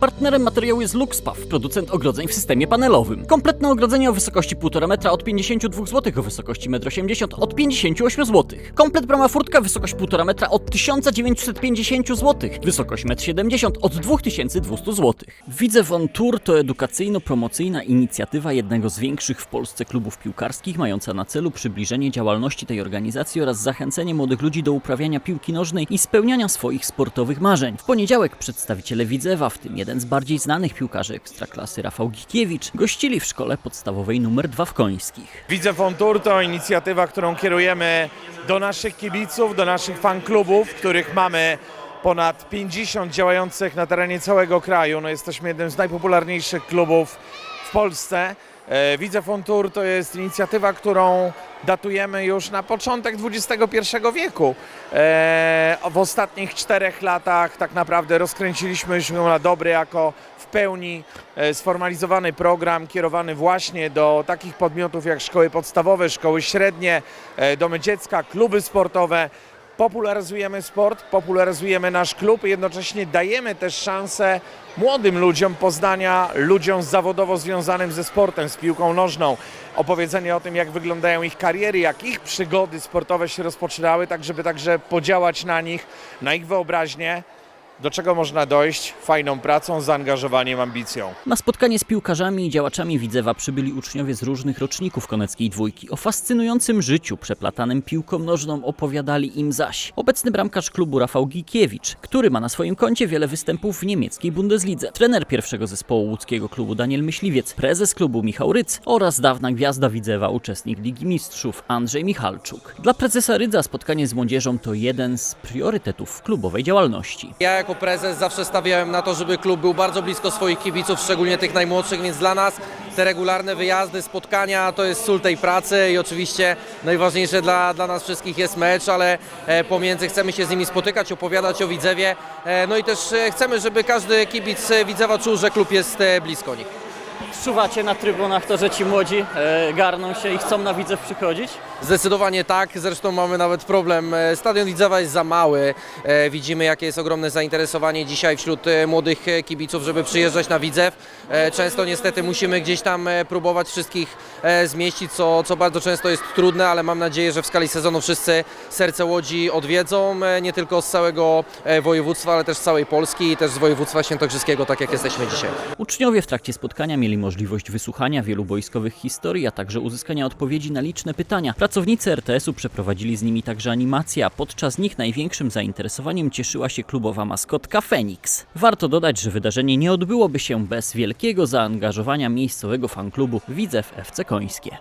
Partnerem materiału jest Luxpaw, producent ogrodzeń w systemie panelowym. Kompletne ogrodzenie o wysokości 1,5 metra od 52 zł, o wysokości 1,80 m od 58 zł. Komplet brama furtka, wysokość 1,5 metra od 1950 zł, wysokość 1,70 m od 2200 zł. Widzew on Tour to edukacyjno-promocyjna inicjatywa jednego z większych w Polsce klubów piłkarskich, mająca na celu przybliżenie działalności tej organizacji oraz zachęcenie młodych ludzi do uprawiania piłki nożnej i spełniania swoich sportowych marzeń. W poniedziałek przedstawiciele Widzewa, w tym jeden z bardziej znanych piłkarzy ekstraklasy Rafał Gikiewicz, gościli w szkole podstawowej nr 2 w Końskich. Widzę Fontur to inicjatywa, którą kierujemy do naszych kibiców, do naszych fanklubów, których mamy ponad 50 działających na terenie całego kraju. No jesteśmy jednym z najpopularniejszych klubów w Polsce. E, Widzę Fontur to jest inicjatywa, którą datujemy już na początek XXI wieku. E, W ostatnich czterech latach tak naprawdę rozkręciliśmy się na dobry jako w pełni e, sformalizowany program kierowany właśnie do takich podmiotów jak szkoły podstawowe, szkoły średnie, e, domy dziecka, kluby sportowe. Popularyzujemy sport, popularyzujemy nasz klub i jednocześnie dajemy też szansę młodym ludziom poznania, ludziom zawodowo związanym ze sportem, z piłką nożną. Opowiedzenie o tym, jak wyglądają ich kariery, jak ich przygody sportowe się rozpoczynały, tak żeby także podziałać na nich, na ich wyobraźnię, do czego można dojść fajną pracą, zaangażowaniem, ambicją. Na spotkanie z piłkarzami i działaczami Widzewa przybyli uczniowie z różnych roczników Koneckiej Dwójki. O fascynującym życiu przeplatanym piłką nożną opowiadali im zaś obecny bramkarz klubu Rafał Gikiewicz, który ma na swoim koncie wiele występów w niemieckiej Bundeslidze, trener pierwszego zespołu łódzkiego klubu Daniel Myśliwiec, prezes klubu Michał Ryc oraz dawna gwiazda Widzewa, uczestnik Ligi Mistrzów Andrzej Michalczuk. Dla prezesa Rydza spotkanie z młodzieżą to jeden z priorytetów klubowej działalności. Ja jako prezes zawsze stawiałem na to, żeby klub był bardzo blisko swoich kibiców, szczególnie tych najmłodszych, więc dla nas te regularne wyjazdy, spotkania to jest sól tej pracy i oczywiście najważniejsze dla, dla nas wszystkich jest mecz, ale e, pomiędzy chcemy się z nimi spotykać, opowiadać o Widzewie, e, no i też e, chcemy, żeby każdy kibic Widzewa czuł, że klub jest blisko nich. Czuwacie na trybunach to, że ci młodzi e, garną się i chcą na Widzew przychodzić? Zdecydowanie tak, zresztą mamy nawet problem. e, Stadion Widzewa jest za mały. E, Widzimy, jakie jest ogromne zainteresowanie dzisiaj wśród młodych kibiców, żeby przyjeżdżać na Widzew. Często niestety musimy gdzieś tam próbować wszystkich zmieścić, co, co bardzo często jest trudne, ale mam nadzieję, że w skali sezonu wszyscy serce Łodzi odwiedzą, nie tylko z całego województwa, ale też z całej Polski i też z województwa świętokrzyskiego, tak jak jesteśmy dzisiaj. Uczniowie w trakcie spotkania mieli możliwość wysłuchania wielu boiskowych historii, a także uzyskania odpowiedzi na liczne pytania. Pracownicy RTS-u przeprowadzili z nimi także animację, a podczas nich największym zainteresowaniem cieszyła się klubowa maskotka Fenix. Warto dodać, że wydarzenie nie odbyłoby się bez wielkiego zaangażowania miejscowego fanklubu Widzew FC Końskie.